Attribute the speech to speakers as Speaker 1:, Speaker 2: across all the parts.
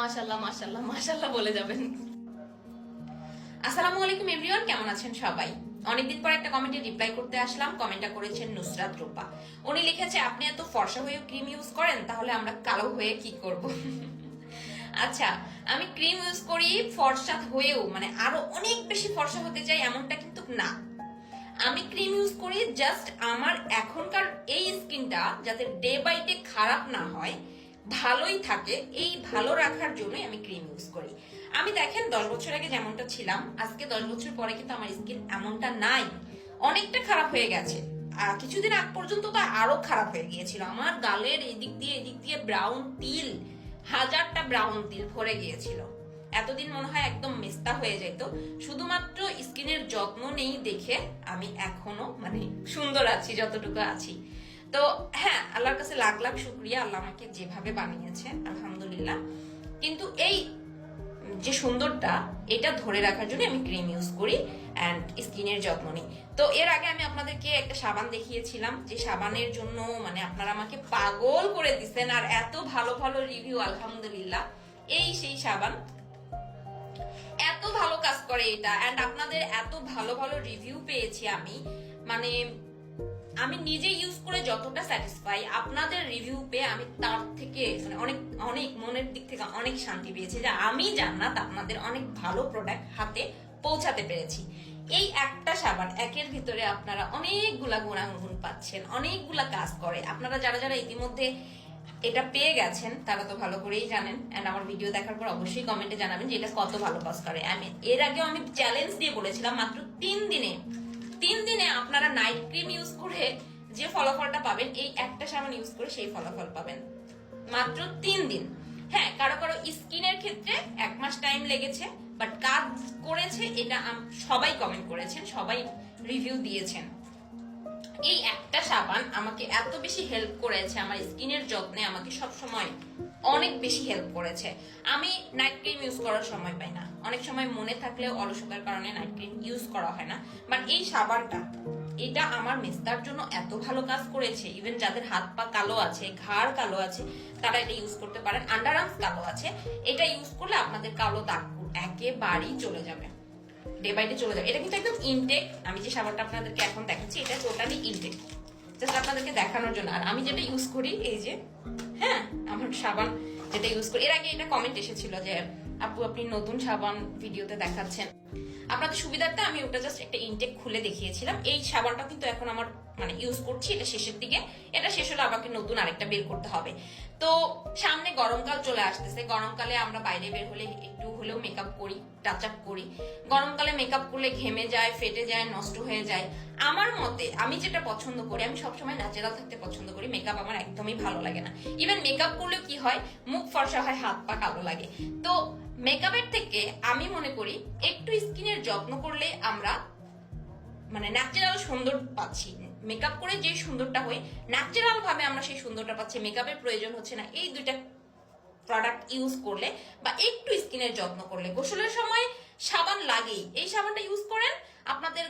Speaker 1: মাশাল্লাহ মাশাল্লাহ মাশাল্লাহ বলে যাবেন। আসসালামু আলাইকুম এভরিওয়ান, কেমন আছেন সবাই? অনেকদিন পর একটা কমেন্টে রিপ্লাই করতে আসলাম কমেন্টটা করেছেন নুসরাত রূপা। উনি লিখেছে, আপনি এত ফর্সা ক্রিম ইউজ করেন, তাহলে আমরা কালো হয়ে কি করব? আচ্ছা আমি ক্রিম ইউজ করি, ফর্সা হয়েও মানে আরও অনেক বেশি ফর্সা হতে চাই এমনটা কিন্তু না। আমি ক্রিম ইউজ করি জাস্ট আমার এখনকার এই স্কিনটা যাতে ডে বাই ডে খারাপ না হয় ভালোই থাকে, এই ভালো রাখার জন্যই আমি ক্রিম ইউজ করি। আমি দেখেন, দশ বছর আগে যেমনটা ছিলাম, আজকে দশ বছর পরে কিন্তু আমার স্কিন এমনটা নাই। অনেকটা খারাপ হয়ে গেছে। কিছুদিন আগ পর্যন্ত তো আরও খারাপ হয়ে গিয়েছিল। আমার গালের এদিক দিয়ে এদিক দিয়ে ব্রাউন তিল হাজারটা ব্রাউন তিল ভরে গিয়েছিল। এতদিন মনে হয় একদম মেস্তা হয়ে যেত। শুধুমাত্র স্কিনের যত্ন নেই দেখে আমি এখনও মানে সুন্দর আছি, যতটুকু আছি। তো হ্যাঁ আল্লাহর কাছে লাখ লাখ শুক্রিয়া আল্লাহ আমাকে যেভাবে বানিয়েছে আলহামদুলিল্লাহ। কিন্তু এই যে সুন্দরটা, এটা ধরে রাখার জন্য আমি ক্রিম ইউজ করি অ্যান্ড স্কিনের যত্ন নিই। তো এর আগে আমি আপনাদেরকে একটা সাবান দেখিয়েছিলাম, যে সাবানের জন্য মানে আপনারা আমাকে পাগল করে দিচ্ছেন আর এত ভালো ভালো রিভিউ আলহামদুলিল্লাহ। এই সেই সাবান। এত ভালো কাজ করে এটা। অ্যান্ড আপনাদের এত ভালো ভালো রিভিউ পেয়েছি আমি। মানে আমি নিজে ইউজ করে যতটা স্যাটিসফাই আপনাদের রিভিউ পেয়ে আমি তার থেকে মানে অনেক অনেক মনের দিক থেকে অনেক শান্তি পেয়েছি যে আমি জান্নাত আপনাদের অনেক ভালো প্রোডাক্ট হাতে পৌঁছাতে পেরেছি। এই একটা সাবান একের ভিতরে আপনারা অনেকগুলা গুণাগুণ পাচ্ছেন, অনেকগুলা কাজ করে। আপনারা যারা যারা ইতিমধ্যে এটা পেয়ে গেছেন, তারা তো ভালো করেই জানেন। এন্ড আমার ভিডিও দেখার পর অবশ্যই কমেন্টে জানাবেন যে এটা কত ভালো কাজ করে। আমি এর আগেও আমি চ্যালেঞ্জ দিয়ে বলেছিলাম, মাত্র তিন দিনে আপনারা নাইট ক্রিম ইউজ করে যে ফলাফলটা পাবেন, এই একটা সাবান ইউজ করে সেই ফলাফল পাবেন। মাত্র তিন দিন। হ্যাঁ কারও কারও স্কিনের ক্ষেত্রে এক মাস টাইম লেগেছে বাট কাজ করেছে এটা সবাই কমেন্ট করেছেন, সবাই রিভিউ দিয়েছেন। এই একটা সাবান আমাকে এত বেশি হেল্প করেছে, আমার স্কিনের যত্নে আমাকে সব সময় অনেক বেশি হেল্প করেছে। আমি নাইট ক্রিম ইউজ করার সময় পাই না। অনেক সময় মনে থাকলেও অলসতার কারণে নাইট ক্রিম ইউজ করা হয় না। বাট এই সাবানটা এটা আমার মেস্তার জন্য এত ভালো কাজ করেছে। ইভেন যাদের হাত পা কালো আছে, ঘাড় কালো আছে, তারা এটা ইউজ করতে পারেন। আন্ডার আর্মস কালো আছে। এটা ইউজ করলে আপনাদের কালো দাগ একেবারেই চলে যাবে। ডে বাই ডে চলে যাবে। এটা কিন্তু একদম ইনটেক আমি যে সাবানটা আপনাদেরকে এখন দেখাচ্ছি, এটা টোটালি ইনটেক জাস্ট আপনাদেরকে দেখানোর জন্য। আর আমি যেটা ইউজ করি, এই যে হ্যাঁ আমার সাবান যেটা ইউজ করি। এর আগে এটা কমেন্ট এসেছিল যে, আপু, আপনি নতুন সাবান ভিডিওতে দেখাচ্ছেন। আপনাদের সুবিধার্থে আমি ওটা জাস্ট একটা ইনটেক খুলে দেখিয়েছিলাম। এই সাবানটা কিন্তু এখন আমার মানে ইউজ করছি, এটা শেষের দিকে। এটা শেষ হলে আমাকে নতুন আরেকটা বের করতে হবে। তো সামনে গরমকাল চলে আসতেছে। গরমকালে আমরা বাইরে বের হলে একটু হলেও মেকআপ করি টাচ আপ করি। গরমকালে মেকআপ করলে ঘেমে যায়, ফেটে যায়, নষ্ট হয়ে যায়। আমার মতে, আমি যেটা পছন্দ করি, আমি সবসময় ন্যাচারাল থাকতে পছন্দ করি। মেকআপ আমার একদমই ভালো লাগে না। ইভেন মেকআপ করলেও কি হয়, মুখ ফর্সা হয়, হাত পা কালো লাগে। তো মেকআপের থেকে আমি মনে করি একটু স্কিনের যত্ন করলে আমরা মানে ন্যাচারাল সুন্দর পাচ্ছি। মেকআপ করে যে সুন্দরটা হয় ন্যাচারাল ভাবে আমরা সেই সুন্দরটা পাচ্ছি। মেকআপের প্রয়োজন হচ্ছে না। এই দুইটা প্রোডাক্ট ইউজ করলে বা একটু স্কিনের যত্ন করলে। গোসলের সময় সাবান লাগেই। এই সাবানটা ইউজ করেন, আপনাদের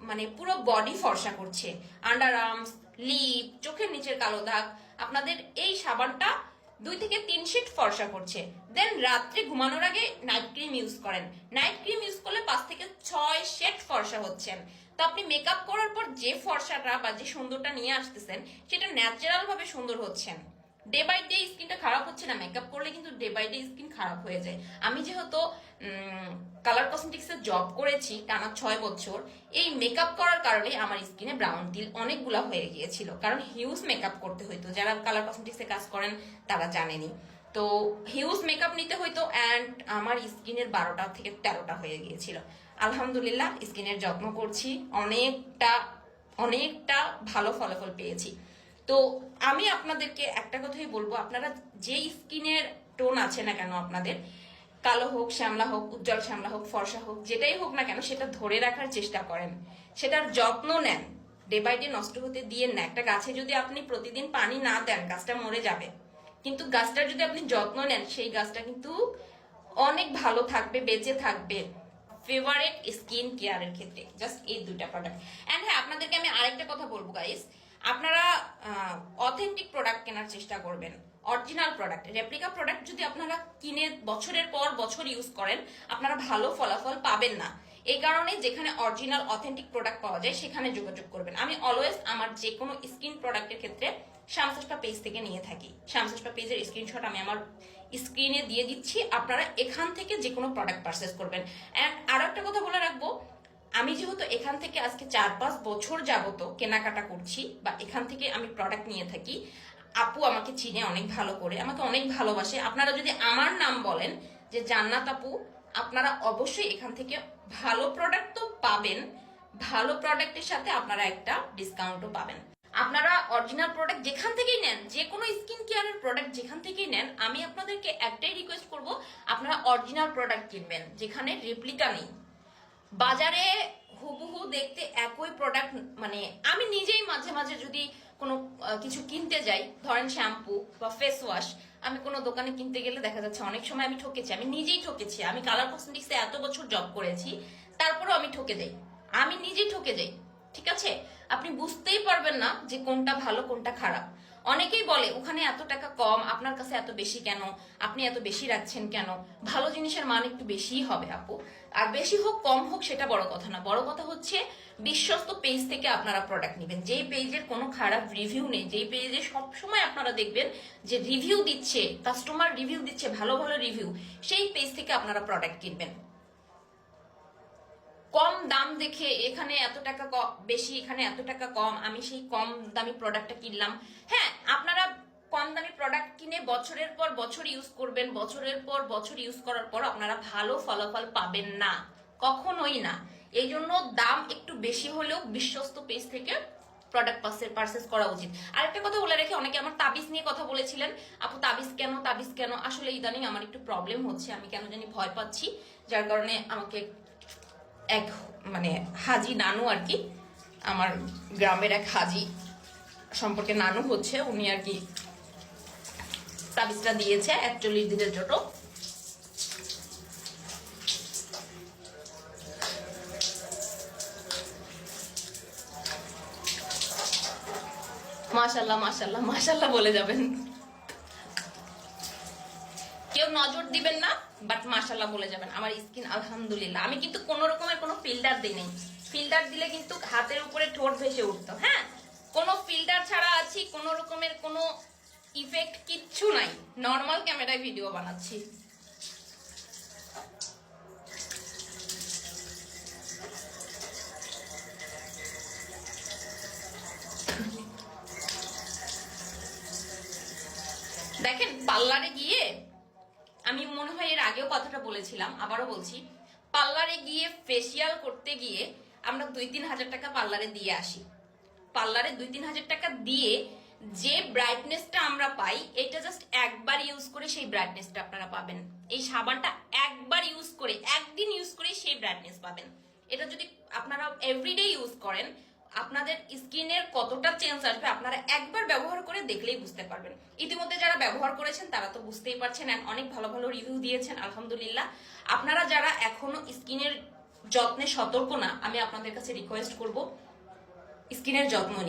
Speaker 1: মানে পুরো বডি ফর্সা করছে। আন্ডার আর্মস লিপ চোখের নিচের কালো দাগ, আপনাদের এই সাবানটা দুই থেকে তিন শিট ফর্সা করছে। দেন রাত্রে ঘুমানোর আগে নাইট ক্রিম ইউজ করেন। নাইট ক্রিম ইউজ করলে পাঁচ থেকে ছয় শেড ফর্সা হচ্ছেন। তো আপনি মেকআপ করার পর যে ফর্সাটা বা যে সুন্দরটা নিয়ে আসতেছেন, সেটা ন্যাচারালভাবে সুন্দর হচ্ছেন। ডে বাই ডে স্কিনটা খারাপ হচ্ছে না মেকআপ করলে কিন্তু ডে বাই ডে স্কিন খারাপ হয়ে যায়। আমি যেহেতু কালার কসমেটিক্সে জব করেছি টানা ছয় বছর, এই মেকআপ করার কারণে আমার স্কিনে ব্রাউন তিল অনেকগুলা হয়ে গিয়েছিল। কারণ হিউজ মেকআপ করতে হইতো, যারা কালার কসমেটিক্সে কাজ করেন তারা জানেনি। তো হিউজ মেকআপ নিতে হইতো অ্যান্ড আমার স্কিনের বারোটা থেকে তেরোটা হয়ে গিয়েছিল। আলহামদুলিল্লাহ স্কিনের যত্ন করছি, অনেকটা অনেকটা ভালো ফলাফল পেয়েছি। তো আমি আপনাদেরকে একটা কথাই বলব, আপনারা যে স্কিনের টোন আছে না কেন আপনাদের, কালো হোক, শ্যামলা হোক, উজ্জ্বল শ্যামলা হোক, ফর্সা হোক, যেটাই হোক না কেন, সেটা ধরে রাখার চেষ্টা করেন। সেটার যত্ন নেন ডে বাই ডে নষ্ট হতে দিয়ে না। একটা গাছে যদি আপনি প্রতিদিন পানি না দেন, গাছটা মরে যাবে। কিন্তু গাছটার যদি আপনি যত্ন নেন, সেই গাছটা কিন্তু অনেক ভালো থাকবে, বেঁচে থাকবে। ফেভারেট স্কিন কেয়ারের ক্ষেত্রে জাস্ট এই দুটা প্রোডাক্ট অ্যান্ড হ্যাঁ আপনাদেরকে আমি আরেকটা কথা বলব গাইস আপনারা অথেন্টিক প্রোডাক্ট কেনার চেষ্টা করবেন। অরিজিনাল প্রোডাক্ট রেপ্লিকা প্রোডাক্ট যদি আপনারা কিনে বছরের পর বছর ইউজ করেন, আপনারা ভালো ফলাফল পাবেন না। এই কারণে যেখানে অরিজিনাল অথেন্টিক প্রোডাক্ট পাওয়া যায়, সেখানে যোগাযোগ করবেন। আমি অলওয়েজ আমার যে কোনো স্কিন প্রোডাক্টের ক্ষেত্রে শ্যামসাসপা পেজ থেকে নিয়ে থাকি। শ্যামসাসপা পেজের স্ক্রিনশট আমি আমার স্ক্রিনে দিয়ে দিচ্ছি। আপনারা এখান থেকে যে কোনো প্রোডাক্ট পারচেস করবেন। অ্যান্ড আরও একটা কথা বলে রাখব আমি যেহেতু এখান থেকে আজকে চার পাঁচ বছর যাবত কেনাকাটা করছি বা এখান থেকে আমি প্রোডাক্ট নিয়ে থাকি, আপু আমাকে চিনে অনেক ভালো করে, আমাকে অনেক ভালোবাসে। আপনারা যদি আমার নাম বলেন যে জান্নাত আপু, আপনারা অবশ্যই এখান থেকে ভালো প্রোডাক্ট তো পাবেন, ভালো প্রোডাক্টের সাথে আপনারা একটা ডিসকাউন্টও পাবেন। আপনারা অরিজিনাল প্রোডাক্ট যেখান থেকেই নেন, যে কোনো স্কিন কেয়ারের প্রোডাক্ট যেখান থেকেই নেন, আমি আপনাদেরকে একটাই রিকোয়েস্ট করব, আপনারা অরিজিনাল প্রোডাক্ট কিনবেন, যেখানে রেপ্লিকা নেই। বাজারে হুবহু দেখতে একই প্রোডাক্ট মানে আমি নিজেই মাঝে মাঝে যদি কোনো কিছু কিনতে যাই, ধরেন শ্যাম্পু বা ফেস ওয়াশ আমি কোনো দোকানে কিনতে গেলে দেখা যাচ্ছে অনেক সময় আমি ঠকেছি, আমি নিজেই ঠকেছি। আমি কালার কসমেটিক্সে এত বছর জব করেছি, তারপরেও আমি ঠকে যাই। আমি নিজেই ঠকে যাই, ঠিক আছে? আপনি বুঝতেই পারবেন না যে কোনটা ভালো, কোনটা খারাপ। অনেকেই বলে, ওখানে এত টাকা কম, আপনার কাছে এত বেশি কেন? আপনি এত বেশি রাখছেন কেন? ভালো জিনিসের মান একটু বেশিই হবে, আপু। আর বেশি হোক, কম হোক, সেটা বড় কথা না। বড় কথা হচ্ছে, বিশ্বস্ত পেজ থেকে আপনারা প্রোডাক্ট নেবেন। যেই পেজের কোনো খারাপ রিভিউ নেই, যেই পেজে সবসময় আপনারা দেখবেন যে রিভিউ দিচ্ছে কাস্টমার রিভিউ দিচ্ছে, ভালো ভালো রিভিউ সেই পেজ থেকে আপনারা প্রোডাক্ট কিনবেন। কম দাম দেখে এখানে এত টাকা বেশি, এখানে এত টাকা কম, আমি সেই কম দামি প্রোডাক্টটা কিনলাম। হ্যাঁ আপনারা কম দামি প্রোডাক্ট কিনে বছরের পর বছর ইউজ করবেন, বছরের পর বছর ইউজ করার পর আপনারা ভালো ফলাফল পাবেন না, কখনোই না। এই জন্য দাম একটু বেশি হলেও বিশ্বস্ত পেজ থেকে প্রোডাক্ট পারচেস করা উচিত। আরেকটা কথা বলে রেখে, অনেকে আমার তাবিজ নিয়ে কথা বলেছিলেন, আপু, তাবিজ কেন তাবিজ কেন? আসলে ইদানিং আমার একটু প্রবলেম হচ্ছে, আমি কেন জানি ভয় পাচ্ছি, যার কারণে আমাকে এক মানে হাজি নানু আর কি, আমার গ্রামের এক হাজি সম্পর্কে নানু হচ্ছে, উনি আর কি তাবিজটা দিয়েছে একচল্লিশ দিনের জন্য মাশাল্লাহ মাশাল্লাহ মাশাল্লাহ বলে যাবেন। কেউ নজর দিবেন না। বাট মাশাল্লাহ বলে যাবেন, আমার স্কিন আলহামদুলিল্লাহ। আমি কিন্তু কোনো রকমের কোনো ফিল্টার দিই নাই। ফিল্টার দিলে কিন্তু হাতের উপরে ঠোঁট ভেসে উঠতো হ্যাঁ? কোনো ফিল্টার ছাড়া আছি, কোনো রকমের কোনো ইফেক্ট কিচ্ছু নাই। নর্মাল ক্যামেরায় ভিডিও বানাচ্ছি। দেখেন পার্লারে গিয়ে আমি মনে হয় এর আগেও কথাটা বলেছিলাম, আবারও বলছি, পার্লারে গিয়ে ফেসিয়াল করতে গিয়ে আমরা দুই তিন হাজার টাকা পার্লারে দিয়ে আসি। পার্লারে দুই তিন হাজার টাকা দিয়ে যে ব্রাইটনেসটা আমরা পাই, এটা জাস্ট একবার ইউজ করে সেই ব্রাইটনেসটা আপনারা পাবেন। এই সাবানটা একবার ইউজ করে, একদিন ইউজ করে সেই ব্রাইটনেস পাবেন। এটা যদি আপনারা এভরিডে ইউজ করেন আপনাদের স্কিনের কতটা চেঞ্জ আসবে আপনারা একবার ব্যবহার করে দেখলেই বুঝতে পারবেন। ইতিমধ্যে যারা ব্যবহার করেছেন, তারা তো বুঝতেই পারছেন অ্যান্ড অনেক ভালো ভালো রিভিউ দিয়েছেন, আলহামদুলিল্লাহ। আপনারা যারা এখনও স্কিনের যত্নে সতর্ক না, আমি আপনাদের কাছে রিকোয়েস্ট করব, স্কিনের যত্ন নিন।